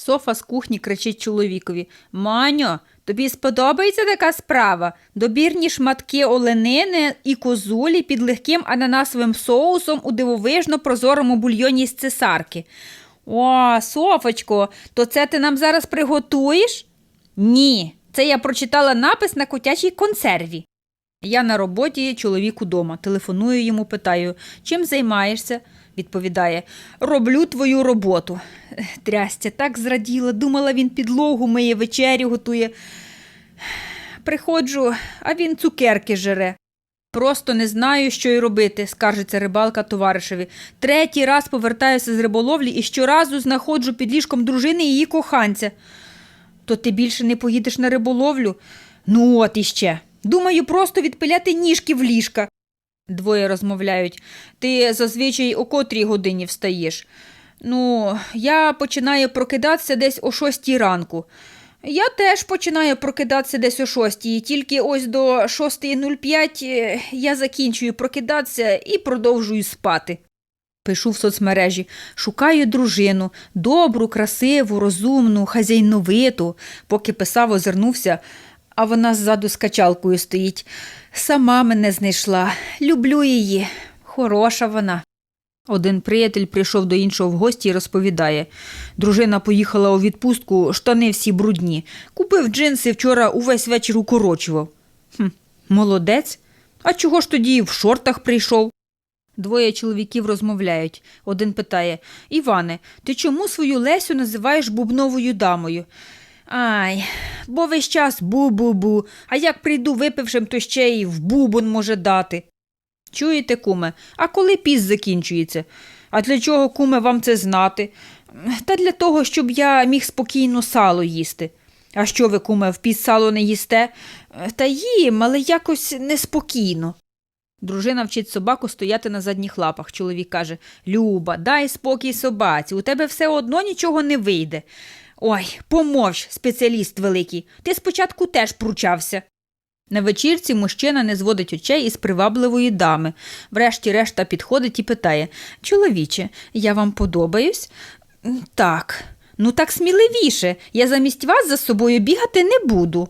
Софа з кухні кричить чоловікові Маньо, тобі сподобається така справа? Добірні шматки оленини і козулі під легким ананасовим соусом у дивовижно прозорому бульйоні з цесарки. О, Софочко, то це ти нам зараз приготуєш? Ні, це я прочитала напис на котячій консерві. Я на роботі, чоловік удома. Телефоную йому, питаю, чим займаєшся? Відповідає, роблю твою роботу. Трястя так зраділа, думала, він підлогу миє, вечерю готує. Приходжу, а він цукерки жере. Просто не знаю, що й робити, скаржиться рибалка товаришеві. Третій раз повертаюся з риболовлі і щоразу знаходжу під ліжком дружини її коханця. То ти більше не поїдеш на риболовлю? Ну, от іще. Думаю, просто відпиляти ніжки в ліжка. Двоє розмовляють. Ти зазвичай о котрій годині встаєш. Ну, я починаю прокидатися десь о шостій ранку. Я теж починаю прокидатися десь о шостій, тільки ось до 6.05 е, я закінчую прокидатися і продовжую спати. Пишу в соцмережі, шукаю дружину, добру, красиву, розумну, хазяйновиту. Поки писав, озирнувся, а вона ззаду з качалкою стоїть. Сама мене знайшла. Люблю її. Хороша вона. Один приятель прийшов до іншого в гості і розповідає. Дружина поїхала у відпустку, штани всі брудні. Купив джинси, вчора увесь вечір укорочував. Хм, молодець. А чого ж тоді в шортах прийшов? Двоє чоловіків розмовляють. Один питає Іване, ти чому свою Лесю називаєш бубновою дамою? Ай, бо весь час бу-бу-бу, а як прийду випившим, то ще й в бубон може дати. Чуєте, куме, а коли піс закінчується? А для чого, куме, вам це знати? Та для того, щоб я міг спокійно сало їсти. А що ви, куме, в піс сало не їсте? Та їм, але якось неспокійно. Дружина вчить собаку стояти на задніх лапах. Чоловік каже Люба, дай спокій собаці, у тебе все одно нічого не вийде. Ой, помовч, спеціаліст великий. Ти спочатку теж пручався. На вечірці мужчина не зводить очей із привабливої дами. Врешті решта підходить і питає Чоловіче, я вам подобаюсь? Так. Ну так сміливіше. Я замість вас за собою бігати не буду.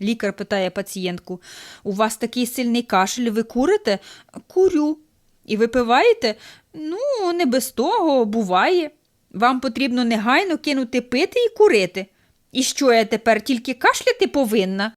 Лікар питає пацієнтку У вас такий сильний кашель, ви курите? Курю. І випиваєте? Ну, не без того, буває. Вам потрібно негайно кинути пити і курити. І що я тепер тільки кашляти повинна?